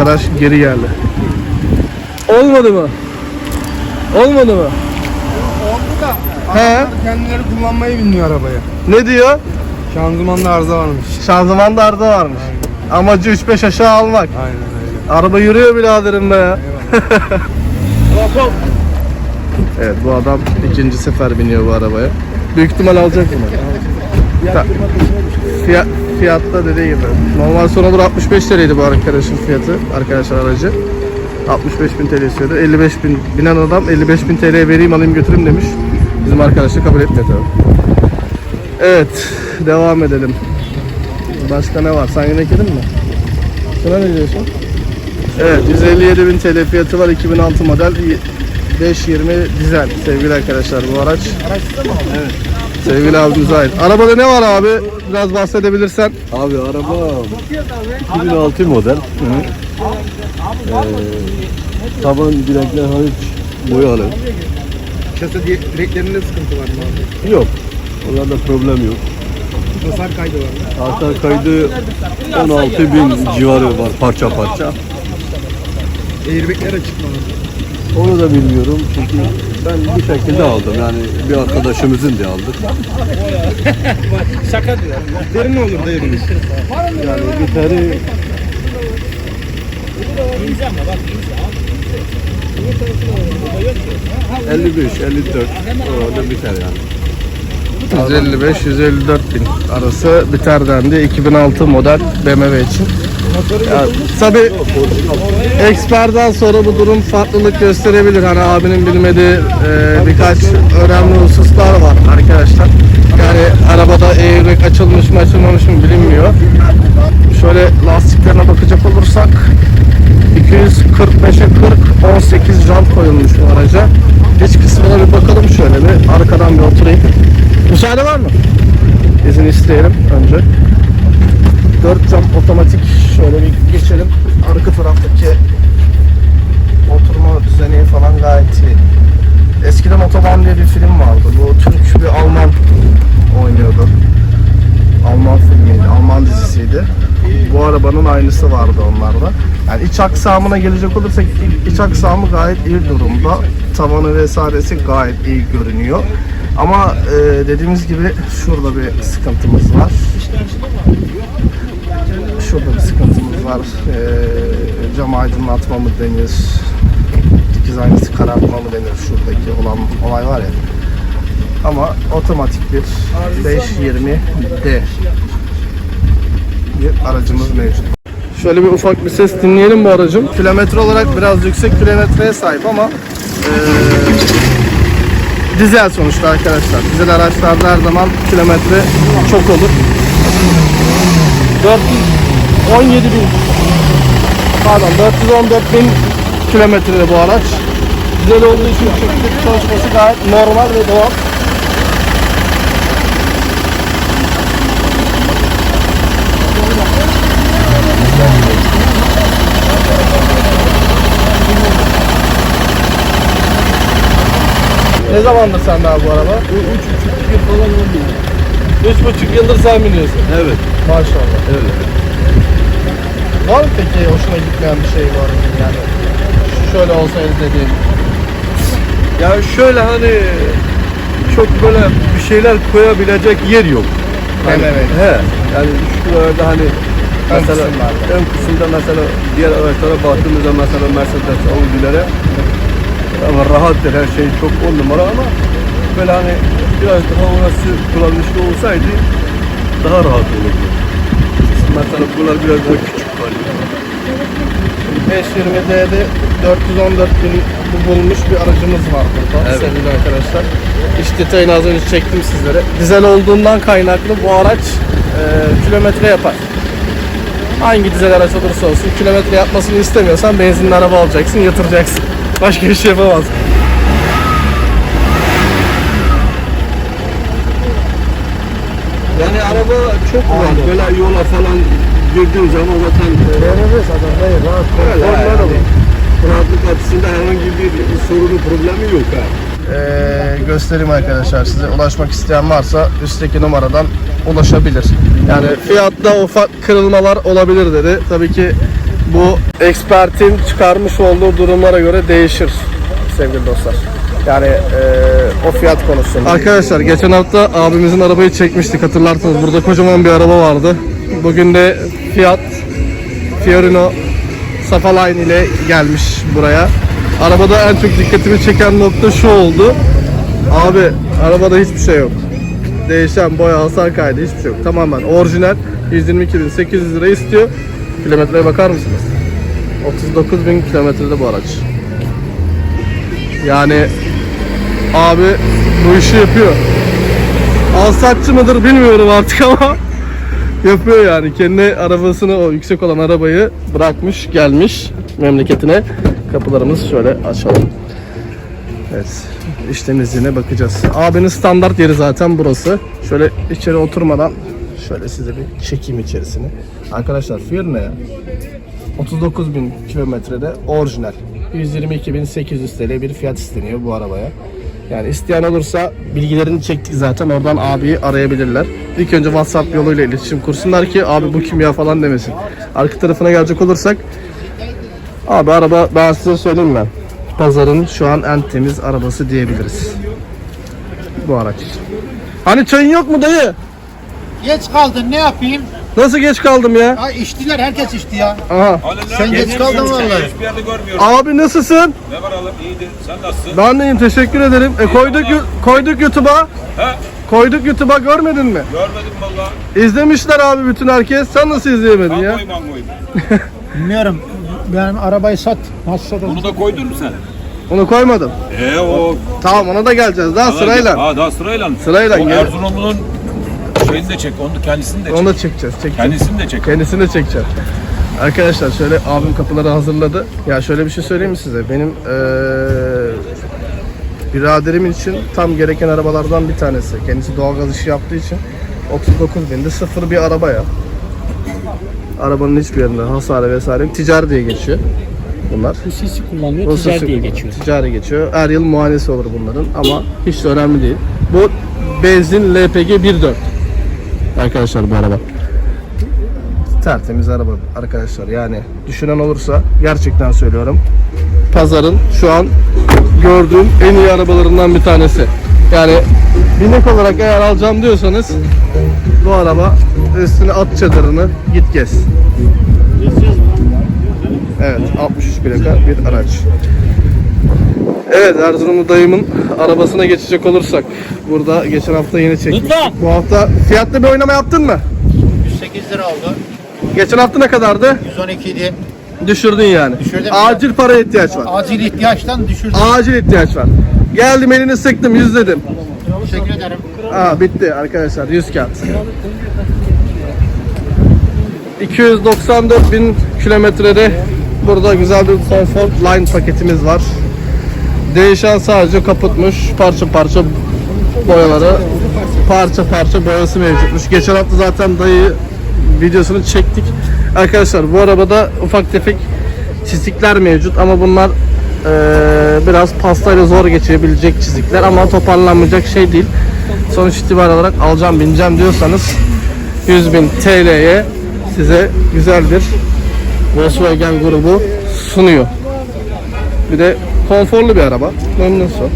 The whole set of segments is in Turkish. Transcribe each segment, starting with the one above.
Arkadaş geri geldi. Olmadı mı? Olmadı mı? Oldu da He? kendileri kullanmayı bilmiyor arabayı. Ne diyor? Şanzımanda arıza varmış. Şanzımanda arıza varmış. Amacı 3-5 aşağı almak. Aynen öyle. Araba yürüyor biraderim be ya. evet bu adam ikinci sefer biniyor bu arabaya. Büyük ihtimal alacak bunu. Fiyat, fiyatta dediği gibi. Normal son olur 65 TL'ydi bu arkadaşın fiyatı. Arkadaşlar aracı. 65 bin TL istiyordu. 55 bin binen adam 55 bin TL vereyim alayım götüreyim demiş. Bizim arkadaş da kabul etmedi tabii. Evet devam edelim. Başka ne var? Sen yemek yedin mi? Şuna ne diyorsun? Evet 157 bin TL fiyatı var 2006 model 520 dizel sevgili arkadaşlar bu araç. Evet. Sevgili abimize ait. Arabada ne var abi? Biraz bahsedebilirsen. Abi araba 2006 model. Ee, taban direkler hariç boyalı. Kasa direklerinde sıkıntı var mı abi? Yok. Onlarda problem yok. Hasar kaydı var. Hasar kaydı 16 bin civarı var parça parça. Airbagler açık mı? Onu da bilmiyorum çünkü ben bir şekilde aldım yani bir arkadaşımızın da aldık. Şaka diyor. Derin ne olur bunun? Yani biteri ...55, 54 orada biter yani. 155-154 bin arası biter dendi 2006 model BMW için. Ya, tabii eksperden sonra bu durum farklılık gösterebilir. Hani abinin bilmediği e, birkaç önemli hususlar var arkadaşlar. Yani arabada airbag açılmış mı açılmamış mı bilinmiyor. Şöyle lastiklerine bakacak olursak 245'e 40 18 jant koyulmuş bu araca. İç kısmına bir bakalım şöyle bir arkadan bir oturayım. Müsaade var mı? İzin isteyelim önce. 4 cam otomatik şöyle bir geçelim. Arka taraftaki oturma düzeni falan gayet iyi. Eskiden Otoban diye bir film vardı. Bu Türk bir Alman oynuyordu. Alman filmiydi, Alman dizisiydi. Bu arabanın aynısı vardı onlarda. Yani iç aksamına gelecek olursak iç- aksamı gayet iyi durumda. Tavanı vesairesi gayet iyi görünüyor. Ama e, dediğimiz gibi şurada bir sıkıntımız var. Şurada bir sıkıntımız var. E, cam aydınlatma mı denir? Dikiz aynası karartma mı denir? Şuradaki olan olay var ya. Ama otomatik bir 520D bir aracımız mevcut. Şöyle bir ufak bir ses dinleyelim bu aracın. Kilometre olarak biraz yüksek kilometreye sahip ama eee, dizel sonuçta arkadaşlar. Dizel araçlarda her zaman kilometre çok olur. 417 bin pardon 414 bin kilometrede bu araç. Dizel olduğu için çiftlik çalışması gayet normal ve doğal. Ne zamandır sende abi bu araba? 3,5 yıl falan oldu. Üç buçuk yıldır sen biniyorsun. Evet, Maşallah. evet. Var mı peki hoşuna gitmeyen bir şey var mı yani? Şöyle olsaydı dediğin. Ya şöyle hani çok böyle bir şeyler koyabilecek yer yok. Hani, Evet. He. Yani şuralarda hani Ön mesela kısımlarda. ön kısımda mesela diğer araçlara baktığımızda mesela Mercedes, Audi'lere ama rahattır her şey çok on numara ama böyle hani biraz daha orası kullanışlı olsaydı daha rahat olurdu. Mesela bunlar biraz daha küçük kalıyor. 520D'de 414 bin bulmuş bir aracımız var burada Evet. sevgili arkadaşlar. İç detayını az önce çektim sizlere. Dizel olduğundan kaynaklı bu araç e, kilometre yapar. Hangi dizel araç olursa olsun kilometre yapmasını istemiyorsan benzinli araba alacaksın, yatıracaksın. Başka bir şey yapamaz. Yani araba çok rahat. Böyle yola falan girdiğin zaman zaten BMW zaten hayır rahat Öyle yani. rahatlık açısından herhangi bir sorunu problemi yok ha. Ee, göstereyim arkadaşlar size ulaşmak isteyen varsa üstteki numaradan ulaşabilir. Yani fiyatta ufak kırılmalar olabilir dedi. Tabii ki bu ekspertin çıkarmış olduğu durumlara göre değişir sevgili dostlar. Yani eee, o fiyat konusunda. Arkadaşlar geçen hafta abimizin arabayı çekmiştik hatırlarsınız. Burada kocaman bir araba vardı. Bugün de Fiat Fiorino Safaline ile gelmiş buraya. Arabada en çok dikkatimi çeken nokta şu oldu. Abi arabada hiçbir şey yok. Değişen boya hasar kaydı hiçbir şey yok. Tamamen orijinal 122.800 lira istiyor. Kilometreye bakar mısınız? 39.000 kilometrede bu araç. Yani abi bu işi yapıyor. Alsatçı mıdır bilmiyorum artık ama yapıyor yani. Kendi arabasını o yüksek olan arabayı bırakmış gelmiş memleketine. Kapılarımızı şöyle açalım. Evet. iş temizliğine bakacağız. Abinin standart yeri zaten burası. Şöyle içeri oturmadan şöyle size bir çekeyim içerisini. Arkadaşlar Fiorino ya. 39 bin kilometrede orijinal. 122.800 TL bir fiyat isteniyor bu arabaya. Yani isteyen olursa bilgilerini çektik zaten oradan abiyi arayabilirler. İlk önce WhatsApp yoluyla iletişim kursunlar ki abi bu kim ya falan demesin. Arka tarafına gelecek olursak abi araba ben size söyleyeyim ben. Pazarın şu an en temiz arabası diyebiliriz. Bu araç. Hani çayın yok mu dayı? Geç kaldın ne yapayım? Nasıl geç kaldım ya? Ha içtiler herkes içti ya. Aha. Sen geç kaldın vallahi. Hiçbir yerde görmüyorum. Abi nasılsın? Ne var oğlum? İyidir. Sen nasılsın? Ben deyim teşekkür ederim. E koyduk yu- koyduk YouTube'a. He? Koyduk YouTube'a görmedin mi? Görmedim valla. İzlemişler abi bütün herkes. Sen nasıl izleyemedin ya? Mangoy mangoy. Bilmiyorum. Ben arabayı sat. Nasıl satalım? Bunu da koydun mu sen? Onu koymadım. Ee o. Tamam ona da geleceğiz daha sırayla. Ha daha sırayla. Sırayla O gel. Erzurumlu'nun şeyini de çek. Onu kendisini de çek. Onu da çekeceğiz. çekeceğiz. Kendisini de çek. Kendisini de çekeceğim. Arkadaşlar şöyle abim kapıları hazırladı. Ya şöyle bir şey söyleyeyim mi size? Benim eee biraderim için tam gereken arabalardan bir tanesi. Kendisi doğalgaz işi yaptığı için 39 binde sıfır bir araba ya. Arabanın hiçbir yerinde hasarı vesaire ticari diye geçiyor bunlar. Hususi kullanılıyor, Hususi ticari diye geçiyor. Ticari geçiyor. Her yıl muayenesi olur bunların ama hiç de önemli değil. Bu benzin LPG 1.4. Arkadaşlar bu araba. Tertemiz araba arkadaşlar. Yani düşünen olursa gerçekten söylüyorum. Pazarın şu an gördüğüm en iyi arabalarından bir tanesi. Yani binek olarak eğer alacağım diyorsanız bu araba üstüne at çadırını git gez. Evet 63 plaka bir araç. Evet Erzurumlu dayımın arabasına geçecek olursak burada geçen hafta yine çekmiş. Lütfen. Bu hafta fiyatlı bir oynama yaptın mı? 108 lira oldu. Geçen hafta ne kadardı? 112 idi. Düşürdün yani. Düşürdüm. Acil para ihtiyaç var. Acil ihtiyaçtan düşürdüm. Acil ihtiyaç var. Geldim elini sıktım yüzledim. Teşekkür ederim. Aa bitti arkadaşlar 100 kağıt. 294 bin kilometrede burada güzel bir Comfort Line paketimiz var. Değişen sadece kaputmuş parça parça boyaları parça parça boyası mevcutmuş. Geçen hafta zaten dayı videosunu çektik. Arkadaşlar bu arabada ufak tefek çizikler mevcut ama bunlar eee, biraz pastayla zor geçebilecek çizikler ama toparlanmayacak şey değil. Sonuç itibariyle olarak alacağım bineceğim diyorsanız 100.000 TL'ye size güzel bir Volkswagen grubu sunuyor. Bir de konforlu bir araba. Memnunsun.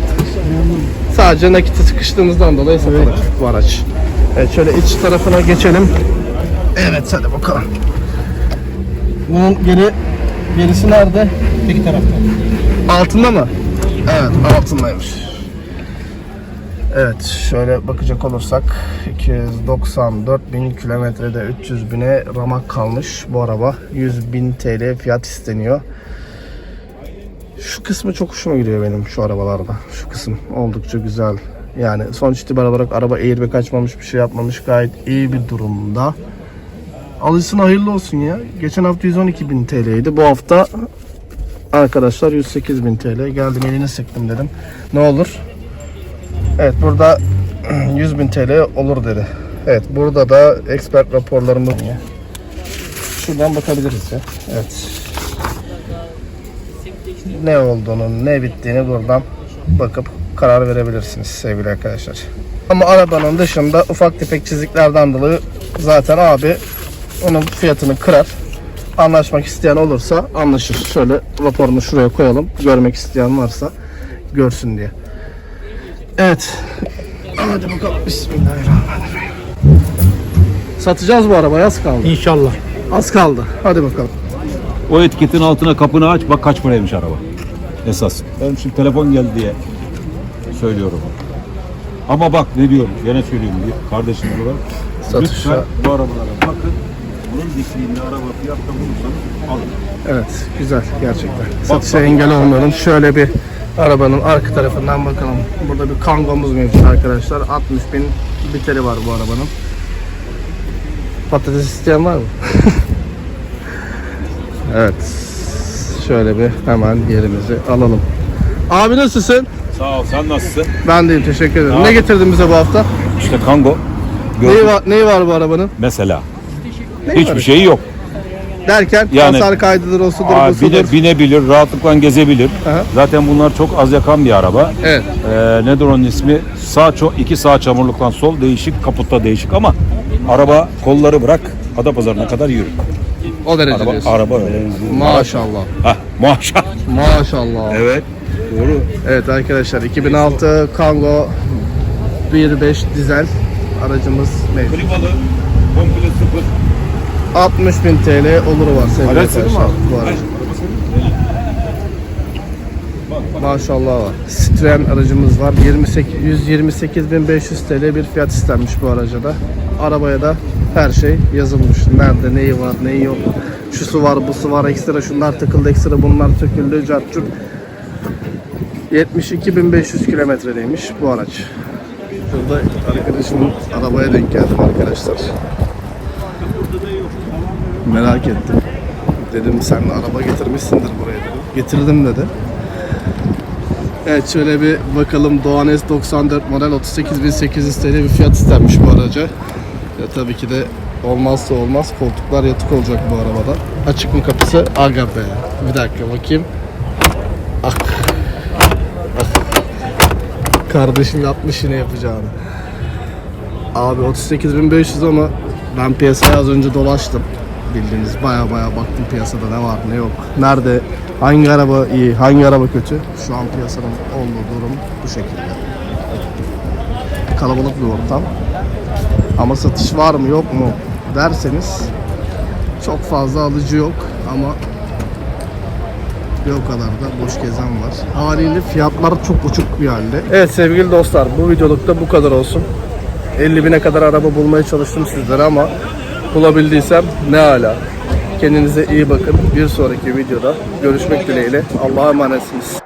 Sadece nakiti sıkıştığımızdan dolayı satılık bu araç. Evet şöyle iç tarafına geçelim. Evet hadi bakalım. Bunun geri gerisi nerede? Bir tarafta. Altında mı? Evet altındaymış. Evet şöyle bakacak olursak 294 bin kilometrede 300 bine ramak kalmış bu araba 100 bin TL fiyat isteniyor. Şu kısmı çok hoşuma gidiyor benim şu arabalarda. Şu kısım oldukça güzel. Yani sonuç itibariyle olarak araba airbag açmamış bir şey yapmamış gayet iyi bir durumda. Alıcısına hayırlı olsun ya. Geçen hafta 112 bin TL'ydi. Bu hafta Arkadaşlar 108 bin TL geldim elini sıktım dedim. Ne olur? Evet burada 100 bin TL olur dedi. Evet burada da expert raporlarımız Şuradan bakabiliriz ya. Evet. Ne olduğunu, ne bittiğini buradan bakıp karar verebilirsiniz sevgili arkadaşlar. Ama arabanın dışında ufak tefek çiziklerden dolayı zaten abi onun fiyatını kırar. Anlaşmak isteyen olursa anlaşır. Şöyle raporunu şuraya koyalım. Görmek isteyen varsa görsün diye. Evet. Hadi bakalım. Bismillahirrahmanirrahim. Satacağız bu arabayı az kaldı. İnşallah. Az kaldı. Hadi bakalım. O etiketin altına kapını aç bak kaç paraymış araba. Esas. Ben şimdi telefon geldi diye söylüyorum. Ama bak ne diyorum gene söylüyorum bir kardeşim olarak. Satışa- Lütfen bu arabalara bakın. Bunun dikliğinde araba fiyatta bulursanız alın. Evet, güzel gerçekten. Satışa engel olmayalım. Şöyle bir arabanın arka tarafından bakalım. Burada bir kangomuz mevcut arkadaşlar. 60 bin biteri var bu arabanın. Patates isteyen var mı? evet. Şöyle bir hemen yerimizi alalım. Abi nasılsın? Sağ ol sen nasılsın? Ben deyim teşekkür ederim. Ne getirdin bize bu hafta? İşte Kango. Neyi var, neyi var bu arabanın? Mesela. Neyi Hiçbir var? şeyi yok. Derken Yani- hasar kaydıdır, o sudur, Aa, bu sudur. bine, binebilir, rahatlıkla gezebilir. Aha. Zaten bunlar çok az yakan bir araba. Evet. Ee, nedir onun ismi? Sağ çok iki sağ çamurluktan sol değişik, kaputta değişik ama araba kolları bırak Adapazarı'na kadar yürü. O derece Araba, diyorsun. araba öyle. Maşallah. Hah, maşallah. Maşallah. Evet. Doğru. Evet arkadaşlar 2006 Kangoo 1.5 dizel aracımız mevcut. Klimalı, komple sıfır. 60 bin TL oluru var sevgili Araç arkadaşlar bu aracın. Maşallah var. Citroen aracımız var. 28 128.500 TL bir fiyat istenmiş bu araca da. Arabaya da her şey yazılmış. Nerede neyi var neyi yok. Şusu var busu var ekstra şunlar takıldı ekstra bunlar töküldü cartçuk. 72.500 kilometredeymiş bu araç. Şurada arkadaşımın arabaya denk geldim arkadaşlar. Merak ettim. Dedim sen araba getirmişsindir buraya dedim. Getirdim dedi. Evet şöyle bir bakalım Doğan S94 model 38.800 TL bir fiyat istenmiş bu araca. Ya tabii ki de olmazsa olmaz koltuklar yatık olacak bu arabada. Açık mı kapısı? Aga be. Bir dakika bakayım. Ah. Ah. Kardeşim yapmış yine yapacağını. Abi 38.500 ama ben piyasaya az önce dolaştım. Bildiğiniz baya baya baktım piyasada ne var ne yok. Nerede hangi araba iyi hangi araba kötü. Şu an piyasanın olduğu durum bu şekilde. Kalabalık bir ortam. Ama satış var mı yok mu derseniz çok fazla alıcı yok ama bir o kadar da boş gezen var. Haliyle fiyatlar çok uçuk bir halde. Evet sevgili dostlar bu videolukta bu kadar olsun. 50 bine kadar araba bulmaya çalıştım sizlere ama bulabildiysem ne hala. Kendinize iyi bakın. Bir sonraki videoda görüşmek dileğiyle. Allah'a emanetsiniz.